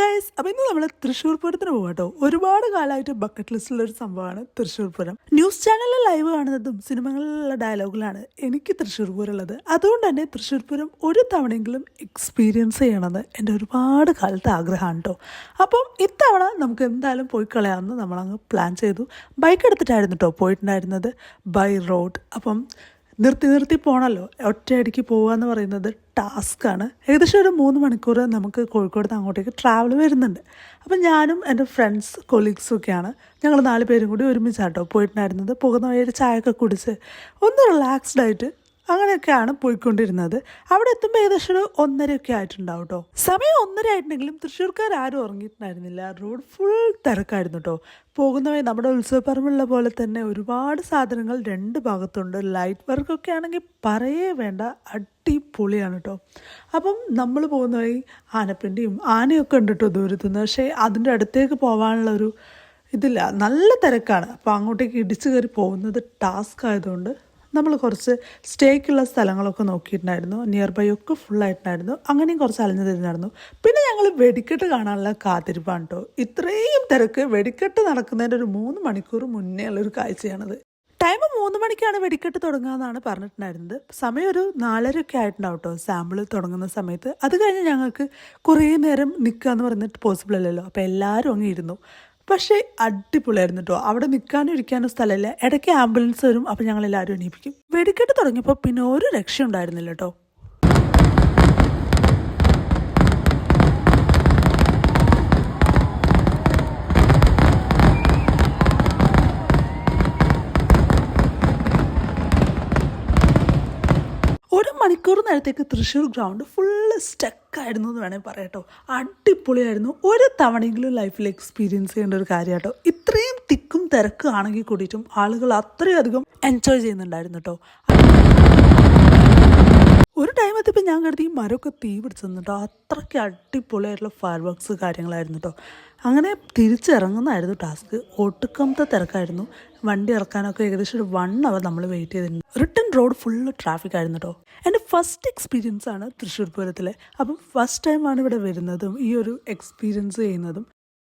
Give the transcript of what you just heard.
Guys അപ്പം ഇന്ന് നമ്മൾ തൃശ്ശൂർ പൂരത്തിന് പോകാം കേട്ടോ ഒരുപാട് കാലമായിട്ട് ബക്കറ്റ് ലിസ്റ്റിലുള്ള ഒരു സംഭവമാണ് തൃശ്ശൂർ പൂരം. ന്യൂസ് ചാനലിൽ ലൈവ് കാണുന്നതും സിനിമകളിലുള്ള ഡയലോഗിലാണ് എനിക്ക് തൃശ്ശൂർ പൂരം ഉള്ളത്. അതുകൊണ്ട് തന്നെ തൃശ്ശൂർ പൂരം ഒരു തവണയെങ്കിലും എക്സ്പീരിയൻസ് ചെയ്യണമെന്ന് എന്റെ ഒരുപാട് കാലത്തെ ആഗ്രഹമാണ് കേട്ടോ അപ്പം ഇത്തവണ നമുക്ക് എന്തായാലും പോയി കളയാമെന്ന് നമ്മളങ്ങ് പ്ലാൻ ചെയ്തു. ബൈക്ക് എടുത്തിട്ടായിരുന്നു കേട്ടോ പോയിട്ടുണ്ടായിരുന്നത്. ബൈ റോഡ് അപ്പം നിർത്തി നിർത്തി പോകണമല്ലോ ഒറ്റയടിക്ക് പോകുക എന്ന് പറയുന്നത് ടാസ്ക്കാണ് ഏകദേശം ഒരു മൂന്ന് മണിക്കൂർ നമുക്ക് കോഴിക്കോട് നിന്ന് അങ്ങോട്ടേക്ക് ട്രാവൽ വരുന്നുണ്ട്. അപ്പം ഞാനും എന്റെ ഫ്രണ്ട്സ് കൊളീഗ്സും ഒക്കെയാണ്. ഞങ്ങൾ നാല് പേരും കൂടി ഒരുമിച്ചാട്ടോ പോയിട്ടുണ്ടായിരുന്നത്. പോകുന്ന വഴി ചായ ചായയൊക്കെ കുടിച്ച് ഒന്ന് റിലാക്സ്ഡ് ആയിട്ട് അങ്ങനെയൊക്കെയാണ് പോയിക്കൊണ്ടിരുന്നത്. അവിടെ എത്തുമ്പോൾ ഏകദേശം ഒരു ഒന്നരയൊക്കെ ആയിട്ടുണ്ടാവും കേട്ടോ സമയം ഒന്നര ആയിട്ടുണ്ടെങ്കിലും തൃശ്ശൂർക്കാർ ആരും ഉറങ്ങിയിട്ടുണ്ടായിരുന്നില്ല. റോഡ് ഫുൾ തിരക്കായിരുന്നു കേട്ടോ പോകുന്ന വഴി നമ്മുടെ ഉത്സവപ്പറമ്പുള്ള പോലെ തന്നെ ഒരുപാട് സാധനങ്ങൾ രണ്ട് ഭാഗത്തുണ്ട്. ലൈറ്റ് വർക്കൊക്കെ ആണെങ്കിൽ പറയേ വേണ്ട. അടിപൊളിയാണ് കേട്ടോ അപ്പം നമ്മൾ പോകുന്ന വഴി ആനപ്പിണ്ടിയും ആനയൊക്കെ ഉണ്ട് കേട്ടോ ദൂരത്തുനിന്ന്. പക്ഷേ അതിന്റെ അടുത്തേക്ക് പോകാനുള്ള ഒരു ഇതില്ല. നല്ല തിരക്കാണ്. അപ്പോൾ അങ്ങോട്ടേക്ക് ഇടിച്ചു കയറി പോകുന്നത് ടാസ്ക് ആയതുകൊണ്ട് നമ്മൾ കുറച്ച് സ്റ്റേക്കുള്ള സ്ഥലങ്ങളൊക്കെ നോക്കിയിട്ടുണ്ടായിരുന്നു. നിയർ ബൈ ഒക്കെ ഫുള്ളായിട്ടുണ്ടായിരുന്നു അങ്ങനെയും കുറച്ച് അലഞ്ഞു തിരിഞ്ഞായിരുന്നു പിന്നെ ഞങ്ങൾ വെടിക്കെട്ട് കാണാനുള്ള കാത്തിരിപ്പാണ് കേട്ടോ ഇത്രയും തിരക്ക് വെടിക്കെട്ട് നടക്കുന്നതിന്റെ ഒരു മൂന്ന് മണിക്കൂർ മുന്നേ ഉള്ളൊരു കാഴ്ചയാണത്. ടൈം മൂന്ന് മണിക്കാണ് വെടിക്കെട്ട് തുടങ്ങുകയെന്നാണ് പറഞ്ഞിട്ടുണ്ടായിരുന്നത്. സമയം ഒരു നാലരയൊക്കെ ആയിട്ടുണ്ടാവും കേട്ടോ സാമ്പിൾ തുടങ്ങുന്ന സമയത്ത്. അത് കഴിഞ്ഞ് ഞങ്ങൾക്ക് കുറേ നേരം നിൽക്കുക എന്ന് പറഞ്ഞിട്ട് പോസിബിൾ അല്ലല്ലോ. അപ്പോൾ എല്ലാവരും അങ്ങ് ഇരുന്നു. പക്ഷേ അടിപൊളിയായിരുന്നു കേട്ടോ അവിടെ നിൽക്കാനും ഇരിക്കാനും സ്ഥലമില്ല. ഇടയ്ക്ക് ആംബുലൻസ് വരും അപ്പോൾ ഞങ്ങൾ എല്ലാവരും എണീപ്പിക്കും. വെടിക്കെട്ട് തുടങ്ങിയപ്പോൾ പിന്നെ ഒരു രക്ഷ ഉണ്ടായിരുന്നില്ല കേട്ടോ ഒരു മണിക്കൂർ നേരത്തേക്ക് തൃശ്ശൂർ ഗ്രൗണ്ട് ഫുള്ള് സ്റ്റക്കായിരുന്നു എന്ന് വേണമെങ്കിൽ പറയട്ടോ അടിപൊളിയായിരുന്നു. ഒരു തവണയെങ്കിലും ലൈഫിൽ എക്സ്പീരിയൻസ് ചെയ്യേണ്ട ഒരു കാര്യം കേട്ടോ. ഇത്രയും തിക്കും തിരക്കും ആണെങ്കിൽ കൂടിയിട്ടും ആളുകൾ അത്രയധികം എൻജോയ് ചെയ്യുന്നുണ്ടായിരുന്നു കേട്ടോ. ഒരു ടൈം എത്തിയപ്പോൾ ഞാൻ കരുതി ഈ മരമൊക്കെ തീ പിടിച്ചെന്ന് കേട്ടോ അത്രയ്ക്ക് അടിപൊളിയായിട്ടുള്ള ഫയർ വർക്ക്സ് കാര്യങ്ങളായിരുന്നു കേട്ടോ അങ്ങനെ തിരിച്ചിറങ്ങുന്നതായിരുന്നു ടാസ്ക് ഒട്ടുക്കമത്തെ തിരക്കായിരുന്നു. വണ്ടി ഇറക്കാനൊക്കെ ഏകദേശം ഒരു വൺ അവർ നമ്മൾ വെയിറ്റ് ചെയ്തിരുന്നു. റിട്ടേൺ റോഡ് ഫുള്ള് ട്രാഫിക് ആയിരുന്നു കേട്ടോ എന്റെ ഫസ്റ്റ് എക്സ്പീരിയൻസ് ആണ് തൃശ്ശൂർ പൂരത്തിലെ. അപ്പം ഫസ്റ്റ് ടൈമാണ് ഇവിടെ വരുന്നതും ഈ ഒരു എക്സ്പീരിയൻസ് ചെയ്യുന്നതും.